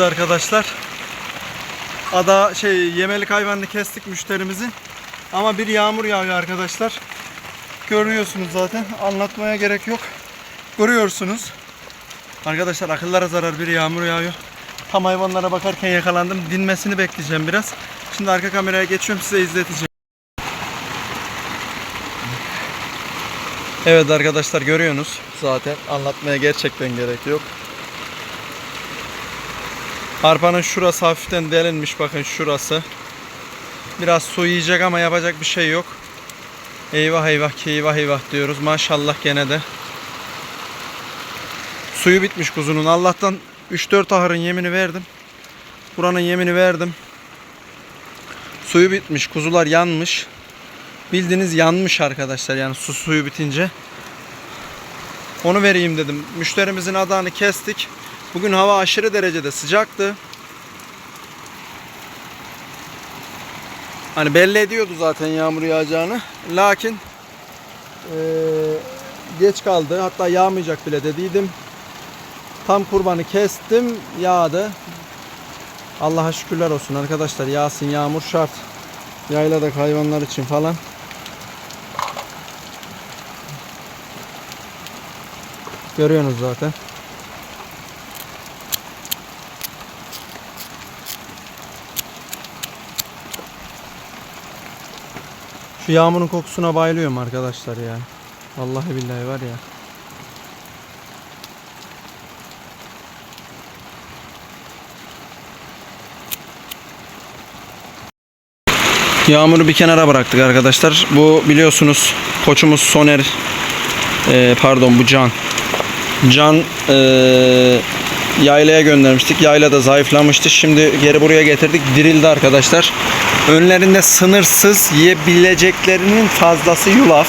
Arkadaşlar ada şey yemelik hayvanını kestik müşterimizin. Ama bir yağmur yağıyor arkadaşlar. Görüyorsunuz zaten anlatmaya gerek yok. Görüyorsunuz. Arkadaşlar akıllara zarar bir yağmur yağıyor. Tam hayvanlara bakarken yakalandım. Dinmesini bekleyeceğim biraz. Şimdi arka kameraya geçiyorum size izleteceğim. Evet arkadaşlar görüyorsunuz. Zaten anlatmaya gerçekten gerek yok Arpanın şurası hafiften delinmiş bakın şurası. Biraz su yiyecek ama yapacak bir şey yok. Eyvah eyvah ki eyvah eyvah diyoruz. Maşallah gene de. Suyu bitmiş kuzunun. Allah'tan 3-4 ahırın yemini verdim. Buranın yemini verdim. Suyu bitmiş. Kuzular yanmış. Bildiğiniz yanmış arkadaşlar. Yani su suyu bitince. Onu vereyim dedim. Müşterimizin adağını kestik. Bugün hava aşırı derecede sıcaktı. Hani belli ediyordu zaten yağmur yağacağını. Lakin eee, geç kaldı. Hatta yağmayacak bile dediydim. Tam kurbanı kestim. Yağdı. Allah'a şükürler olsun arkadaşlar. Yağsın yağmur şart. Yayladaki hayvanlar için falan. Görüyorsunuz zaten. Şu yağmurun kokusuna bayılıyorum arkadaşlar ya. Vallahi billahi var ya. Yağmuru bir kenara bıraktık arkadaşlar. Bu biliyorsunuz koçumuz Soner e, pardon bu Can. Can e, yaylaya göndermiştik. Yayla da zayıflamıştı. Şimdi geri buraya getirdik. Dirildi arkadaşlar. Önlerinde sınırsız yiyebileceklerinin fazlası yulaf.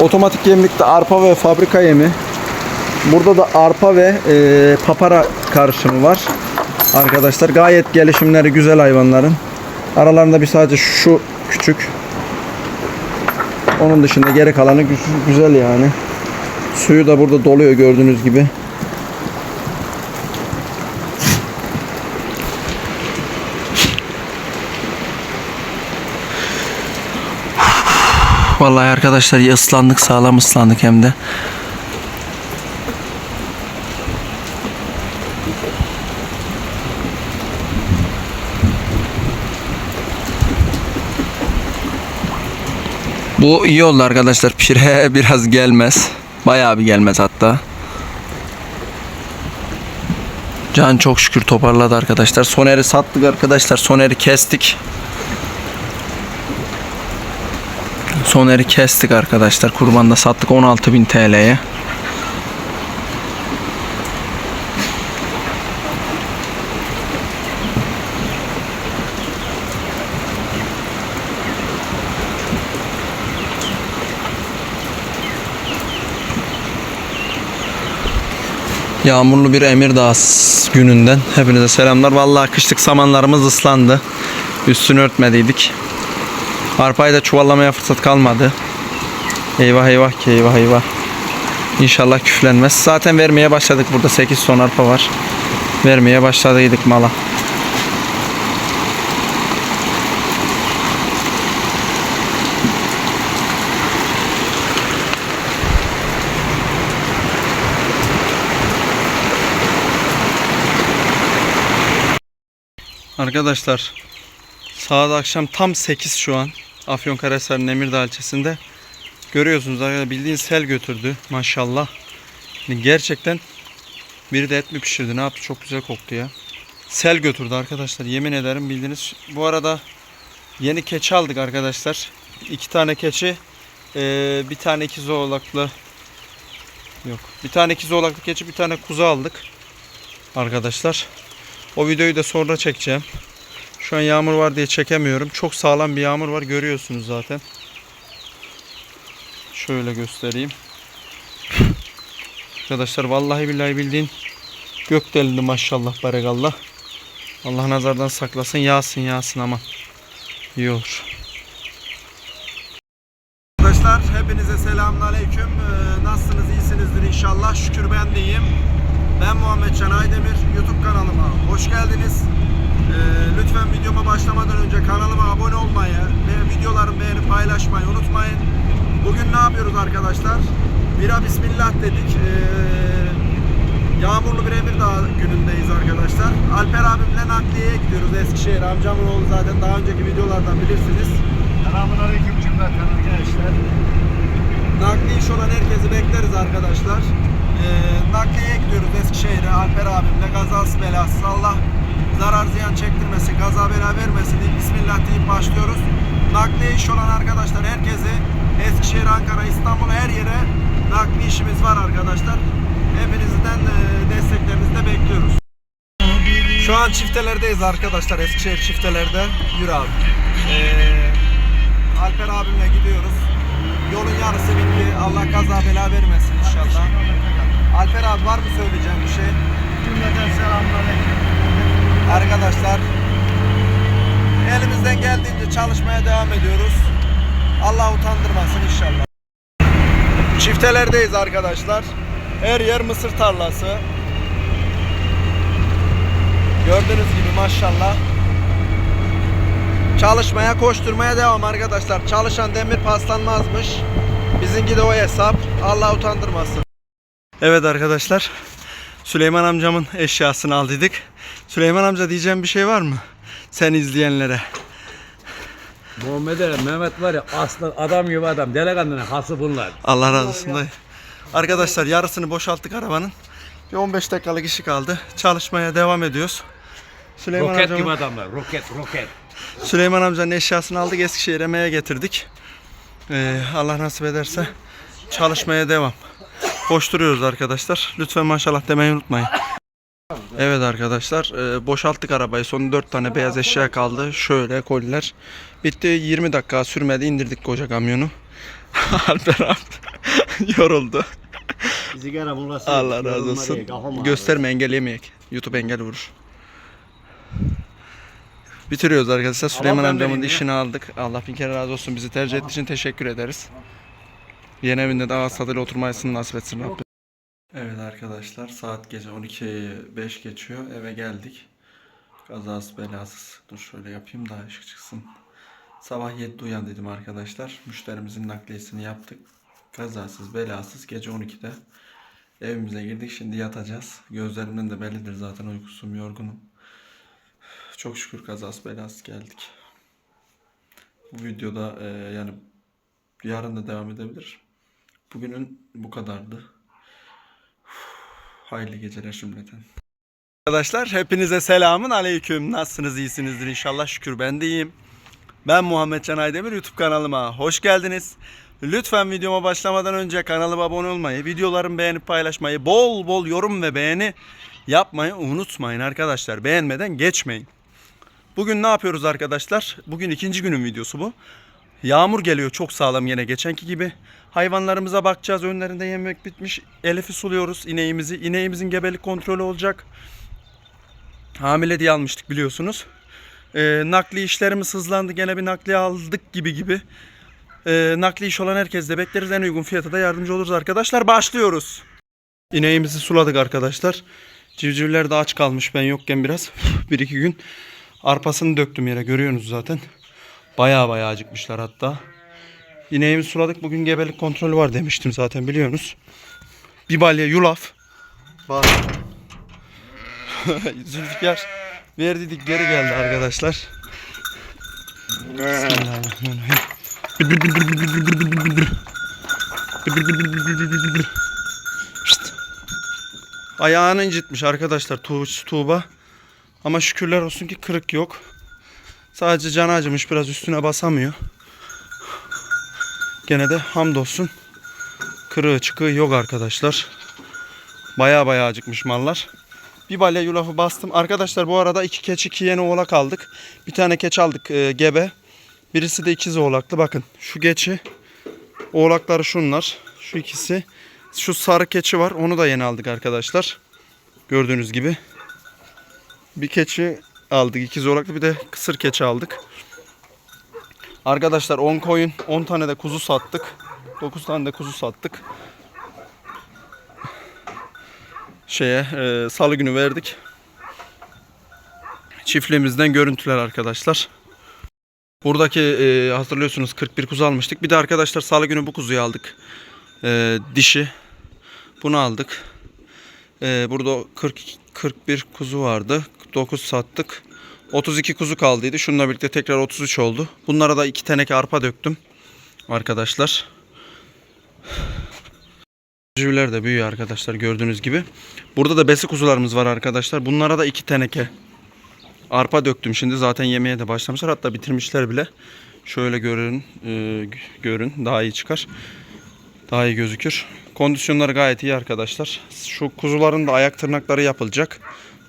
Otomatik yemlikte arpa ve fabrika yemi. Burada da arpa ve e, papara karışımı var. Arkadaşlar gayet gelişimleri güzel hayvanların. Aralarında bir sadece şu küçük. Onun dışında geri kalanı gü- güzel yani. Suyu da burada doluyor gördüğünüz gibi. Vallahi arkadaşlar ya ıslandık sağlam ıslandık hem de. Bu iyi oldu arkadaşlar. Pire biraz gelmez. Bayağı bir gelmez hatta. Can çok şükür toparladı arkadaşlar. Soner'i sattık arkadaşlar. Soner'i kestik. Soner'i kestik arkadaşlar. Kurbanda sattık 16.000 TL'ye. Yağmurlu bir Emirdağ gününden hepinize selamlar. Vallahi kışlık samanlarımız ıslandı. Üstünü örtmediydik. Arpayı da çuvallamaya fırsat kalmadı. Eyvah eyvah ki eyvah eyvah. İnşallah küflenmez. Zaten vermeye başladık. Burada 8 ton arpa var. Vermeye başladıydık mala. Arkadaşlar saat akşam tam 8 şu an. Afyonkarahisar'ın Emirdağ ilçesinde. Görüyorsunuz arkadaşlar bildiğin sel götürdü maşallah. Yani gerçekten biri de et mi pişirdi ne yaptı çok güzel koktu ya. Sel götürdü arkadaşlar yemin ederim bildiğiniz. Bu arada yeni keçi aldık arkadaşlar. İki tane keçi eee, bir tane ikiz oğlaklı yok bir tane ikiz oğlaklı keçi bir tane kuzu aldık arkadaşlar. O videoyu da sonra çekeceğim. Şu an yağmur var diye çekemiyorum. Çok sağlam bir yağmur var görüyorsunuz zaten. Şöyle göstereyim. Arkadaşlar vallahi billahi bildiğin gök delindi maşallah barekallah. Allah nazardan saklasın yağsın yağsın ama iyi olur. Arkadaşlar hepinize selamünaleyküm. Ee, Nasılsınız? iyisinizdir inşallah. Şükür ben de iyiyim. Ben Muhammed Can Aydemir YouTube kanalıma hoş geldiniz. Ee, lütfen videoma başlamadan önce kanalıma abone olmayı ve videolarımı beğenip paylaşmayı unutmayın. Bugün ne yapıyoruz arkadaşlar? Bira Bismillah dedik. Ee, yağmurlu bir Emirdağ günündeyiz arkadaşlar. Alper abimle nakliyeye gidiyoruz Eskişehir. Amcamın oğlu zaten daha önceki videolardan bilirsiniz. Selamun aleyküm cümleten arkadaşlar. Nakliye iş olan herkesi bekleriz arkadaşlar. Ee, nakliyeye gidiyoruz Eskişehir'e Alper abimle. Kazası belasız Allah zarar ziyan çektirmesin, kaza bela vermesin deyip Bismillah deyip başlıyoruz. Nakliye iş olan arkadaşlar herkesi Eskişehir, Ankara, İstanbul her yere nakliye işimiz var arkadaşlar. Hepinizden e, desteklerinizi de bekliyoruz. Şu an çiftelerdeyiz arkadaşlar Eskişehir çiftelerde. Yürü abi. Ee, Alper abimle gidiyoruz. Yolun yarısı bitti. Allah kaza bela vermesin inşallah. Alper abi var mı söyleyeceğim bir şey? Cümleten selamun aleyküm. Arkadaşlar elimizden geldiğince çalışmaya devam ediyoruz. Allah utandırmasın inşallah. Çiftelerdeyiz arkadaşlar. Her yer mısır tarlası. Gördüğünüz gibi maşallah. Çalışmaya, koşturmaya devam arkadaşlar. Çalışan demir paslanmazmış. Bizimki de o hesap. Allah utandırmasın. Evet arkadaşlar. Süleyman amcamın eşyasını aldıydık. Süleyman amca diyeceğim bir şey var mı? Sen izleyenlere. Muhammed Ali, Mehmet var ya aslan adam gibi adam. Delikanlının hası bunlar. Allah razı olsun dayı. Arkadaşlar yarısını boşalttık arabanın. Bir 15 dakikalık işi kaldı. Çalışmaya devam ediyoruz. Süleyman Roket amcamın- gibi adamlar. Roket, roket. Süleyman amcanın eşyasını aldık Eskişehir'e emeğe getirdik. Ee, Allah nasip ederse çalışmaya devam. Koşturuyoruz arkadaşlar. Lütfen maşallah demeyi unutmayın. Evet arkadaşlar e, boşalttık arabayı. Son 4 tane beyaz eşya kaldı. Şöyle koliler. Bitti 20 dakika sürmedi indirdik koca kamyonu. Alper abi yoruldu. Sigara molası. Allah razı olsun. Gösterme engelleyemeyek. YouTube engel vurur. Bitiriyoruz arkadaşlar. Süleyman amcamın ya. işini aldık. Allah bin kere razı olsun. Bizi tercih ettiği için teşekkür ederiz. Yeni evinde de ağız tadıyla oturmayısını nasip etsin Rabbim. Evet arkadaşlar saat gece 12'ye 5 geçiyor. Eve geldik. Kazasız belasız. Dur şöyle yapayım daha ışık çıksın. Sabah 7'de uyan dedim arkadaşlar. Müşterimizin nakliyesini yaptık. Kazasız belasız gece 12'de evimize girdik. Şimdi yatacağız. Gözlerimden de bellidir zaten uykusum yorgunum. Çok şükür kazasız belasız geldik. Bu videoda e, yani yarın da devam edebilir. Bugünün bu kadardı. Hayırlı geceler şimdiden. Arkadaşlar hepinize selamun aleyküm. Nasılsınız? iyisinizdir inşallah. Şükür ben de iyiyim. Ben Muhammed Can Aydemir YouTube kanalıma hoş geldiniz. Lütfen videoma başlamadan önce kanalıma abone olmayı, videolarımı beğenip paylaşmayı, bol bol yorum ve beğeni yapmayı unutmayın arkadaşlar. Beğenmeden geçmeyin. Bugün ne yapıyoruz arkadaşlar? Bugün ikinci günün videosu bu. Yağmur geliyor çok sağlam yine geçenki gibi. Hayvanlarımıza bakacağız. Önlerinde yemek bitmiş. Elif'i suluyoruz ineğimizi. İneğimizin gebelik kontrolü olacak. Hamile diye almıştık biliyorsunuz. Ee, nakli işlerimiz hızlandı. Gene bir nakliye aldık gibi gibi. Ee, nakli iş olan herkes de bekleriz. En uygun fiyata da yardımcı oluruz arkadaşlar. Başlıyoruz. İneğimizi suladık arkadaşlar. Civcivler de aç kalmış ben yokken biraz. bir iki gün. Arpasını döktüm yere görüyorsunuz zaten. Baya baya acıkmışlar hatta. İneğimi suladık. Bugün gebelik kontrolü var demiştim zaten biliyorsunuz. Bir balya yulaf. Bak. Zülfikar verdiydik geri geldi arkadaşlar. Ayağını incitmiş arkadaşlar Tuğba. Ama şükürler olsun ki kırık yok. Sadece canı acımış biraz üstüne basamıyor. Gene de hamdolsun kırığı çıkığı yok arkadaşlar. Baya baya acıkmış mallar. Bir balya yulafı bastım. Arkadaşlar bu arada iki keçi iki yeni oğlak aldık. Bir tane keç aldık e, gebe. Birisi de ikiz oğlaklı. Bakın şu geçi. Oğlakları şunlar. Şu ikisi. Şu sarı keçi var. Onu da yeni aldık arkadaşlar. Gördüğünüz gibi. Bir keçi aldık. ikiz oğlaklı bir de kısır keçi aldık. Arkadaşlar 10 koyun, 10 tane de kuzu sattık. 9 tane de kuzu sattık. şeye e, salı günü verdik. Çiftliğimizden görüntüler arkadaşlar. Buradaki e, hatırlıyorsunuz 41 kuzu almıştık. Bir de arkadaşlar salı günü bu kuzuyu aldık. E, dişi. Bunu aldık. E, burada 40 41 kuzu vardı. 9 sattık. 32 kuzu kaldıydı. Şununla birlikte tekrar 33 oldu. Bunlara da 2 teneke arpa döktüm. Arkadaşlar. Cüvler de büyüyor arkadaşlar gördüğünüz gibi. Burada da besi kuzularımız var arkadaşlar. Bunlara da 2 teneke arpa döktüm. Şimdi zaten yemeye de başlamışlar. Hatta bitirmişler bile. Şöyle görün, e, görün daha iyi çıkar. Daha iyi gözükür. Kondisyonları gayet iyi arkadaşlar. Şu kuzuların da ayak tırnakları yapılacak.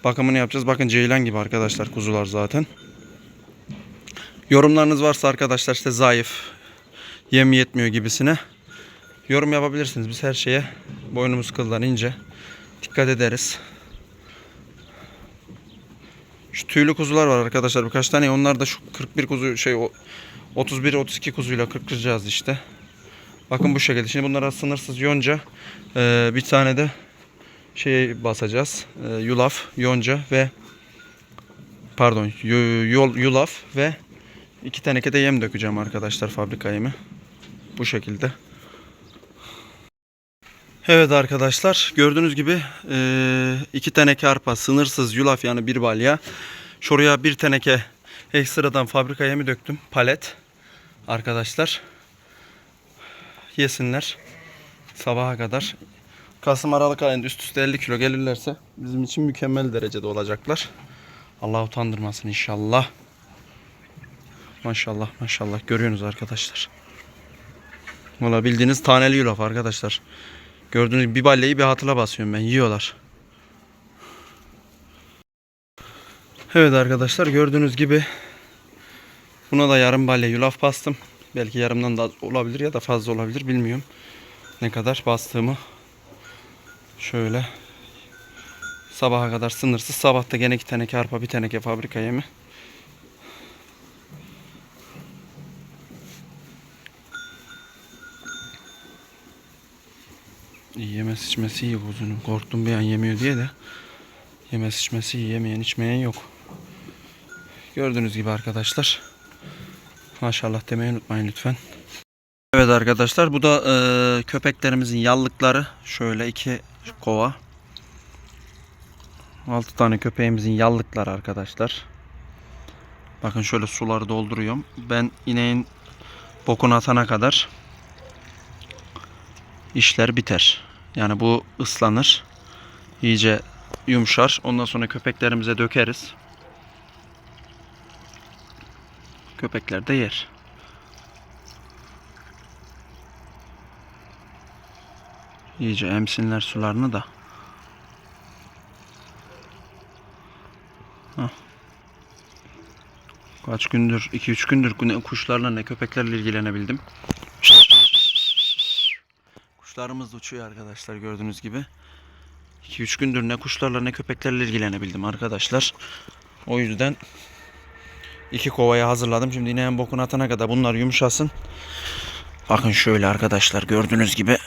Bakımını yapacağız. Bakın ceylan gibi arkadaşlar kuzular zaten. Yorumlarınız varsa arkadaşlar işte zayıf, yem yetmiyor gibisine yorum yapabilirsiniz. Biz her şeye boynumuz kıldan ince dikkat ederiz. Şu tüylü kuzular var arkadaşlar birkaç tane. Onlar da şu 41 kuzu şey o 31 32 kuzuyla kırkıracağız işte. Bakın bu şekilde. Şimdi bunlara sınırsız yonca bir tane de şey basacağız. Eee, yulaf, yonca ve pardon yol yulaf ve iki teneke de yem dökeceğim arkadaşlar fabrika yemi. Bu şekilde. Evet arkadaşlar gördüğünüz gibi eee, iki teneke arpa sınırsız yulaf yani bir balya. Şuraya bir teneke ekstradan fabrika yemi döktüm palet arkadaşlar. Yesinler sabaha kadar. Kasım Aralık ayında üst üste 50 kilo gelirlerse bizim için mükemmel derecede olacaklar. Allah utandırmasın inşallah. Maşallah maşallah görüyorsunuz arkadaşlar. Valla bildiğiniz taneli yulaf arkadaşlar. Gördüğünüz gibi bir balleyi bir hatıla basıyorum ben. Yiyorlar. Evet arkadaşlar gördüğünüz gibi buna da yarım balle yulaf bastım. Belki yarımdan da olabilir ya da fazla olabilir bilmiyorum. Ne kadar bastığımı. Şöyle sabaha kadar sınırsız. Sabahta gene iki teneke arpa bir teneke fabrika yemi. Yemesi içmesi iyi kuzunun. Korktum bir an yemiyor diye de. Yemesi içmesi iyi. Yemeyen içmeyen yok. Gördüğünüz gibi arkadaşlar. Maşallah demeyi unutmayın lütfen. Evet arkadaşlar bu da e, köpeklerimizin yallıkları. Şöyle iki kova. 6 tane köpeğimizin yallıkları arkadaşlar. Bakın şöyle suları dolduruyorum. Ben ineğin bokunu atana kadar işler biter. Yani bu ıslanır. iyice yumuşar. Ondan sonra köpeklerimize dökeriz. Köpekler de yer. İyice emsinler sularını da. Hah. Kaç gündür, 2-3 gündür ne kuşlarla ne köpeklerle ilgilenebildim. Kuşlarımız uçuyor arkadaşlar gördüğünüz gibi. 2-3 gündür ne kuşlarla ne köpeklerle ilgilenebildim arkadaşlar. O yüzden iki kovaya hazırladım. Şimdi ineğin bokunu atana kadar bunlar yumuşasın. Bakın şöyle arkadaşlar gördüğünüz gibi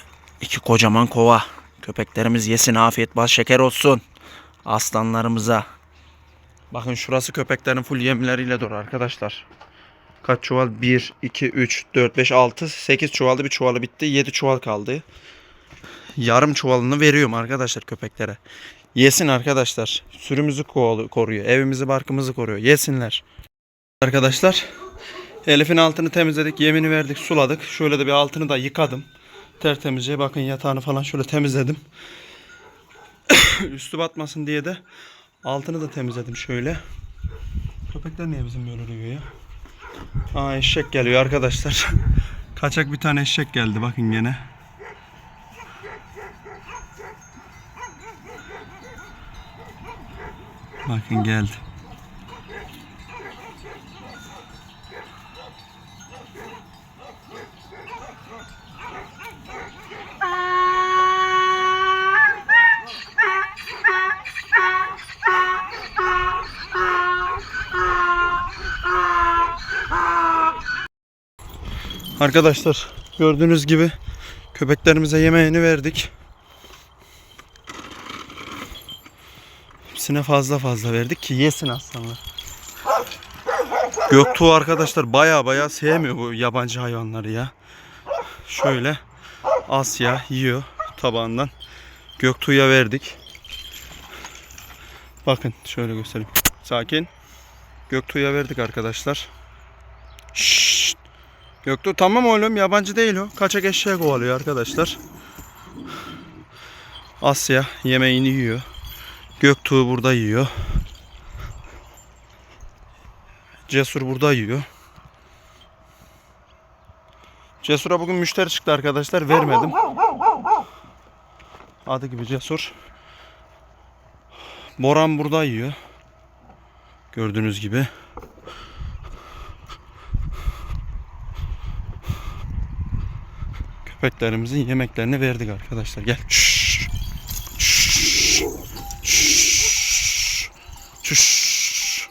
iki kocaman kova. Köpeklerimiz yesin afiyet bal şeker olsun. Aslanlarımıza. Bakın şurası köpeklerin full yemleriyle dolu arkadaşlar. Kaç çuval? 1, 2, 3, 4, 5, 6, 8 çuvalda bir çuvalı bitti. 7 çuval kaldı. Yarım çuvalını veriyorum arkadaşlar köpeklere. Yesin arkadaşlar. Sürümüzü ko- koruyor. Evimizi barkımızı koruyor. Yesinler. Arkadaşlar Elif'in altını temizledik. Yemini verdik. Suladık. Şöyle de bir altını da yıkadım. Tertemizce. Bakın yatağını falan şöyle temizledim. Üstü batmasın diye de altını da temizledim şöyle. Köpekler niye bizim böyle uyuyor ya? Aa eşek geliyor arkadaşlar. Kaçak bir tane eşek geldi bakın gene. Bakın geldi. Arkadaşlar gördüğünüz gibi köpeklerimize yemeğini verdik. hepsine fazla fazla verdik ki yesin aslanlar. Göktuğ arkadaşlar baya baya sevmiyor bu yabancı hayvanları ya. Şöyle Asya yiyor tabağından. Göktuğ'a verdik. Bakın şöyle göstereyim. Sakin. Göktuğ'a verdik arkadaşlar. Şşşt. Göktuğ tamam oğlum yabancı değil o. Kaçak eşeğe kovalıyor arkadaşlar. Asya yemeğini yiyor. Göktuğ burada yiyor. Cesur burada yiyor. Cesur'a bugün müşteri çıktı arkadaşlar. Vermedim. Adı gibi Cesur. Boran burada yiyor. Gördüğünüz gibi. Köpeklerimizin yemeklerini verdik arkadaşlar. Gel. Şşş. Şşş.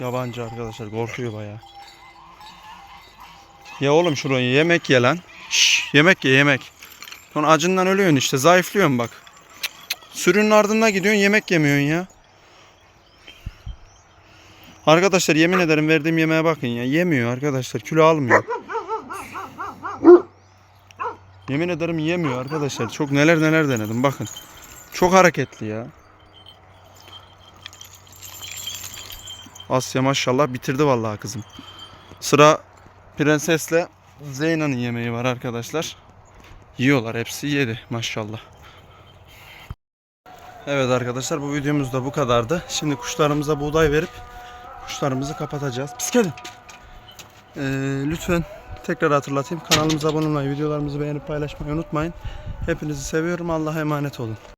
Yabancı arkadaşlar korkuyor bayağı. Ya oğlum şurayı yemek ye lan. Şşş, yemek ye yemek. Sonra acından ölüyorsun işte zayıflıyorsun bak. Sürünün ardına gidiyorsun yemek yemiyorsun ya. Arkadaşlar yemin ederim verdiğim yemeğe bakın ya. Yemiyor arkadaşlar kilo almıyor. Yemin ederim yemiyor arkadaşlar. Çok neler neler denedim bakın. Çok hareketli ya. Asya maşallah bitirdi vallahi kızım. Sıra prensesle Zeyna'nın yemeği var arkadaşlar. Yiyorlar hepsi yedi maşallah. Evet arkadaşlar bu videomuz da bu kadardı. Şimdi kuşlarımıza buğday verip kuşlarımızı kapatacağız. Pis gelin. Ee, lütfen tekrar hatırlatayım. Kanalımıza abone olmayı, videolarımızı beğenip paylaşmayı unutmayın. Hepinizi seviyorum. Allah'a emanet olun.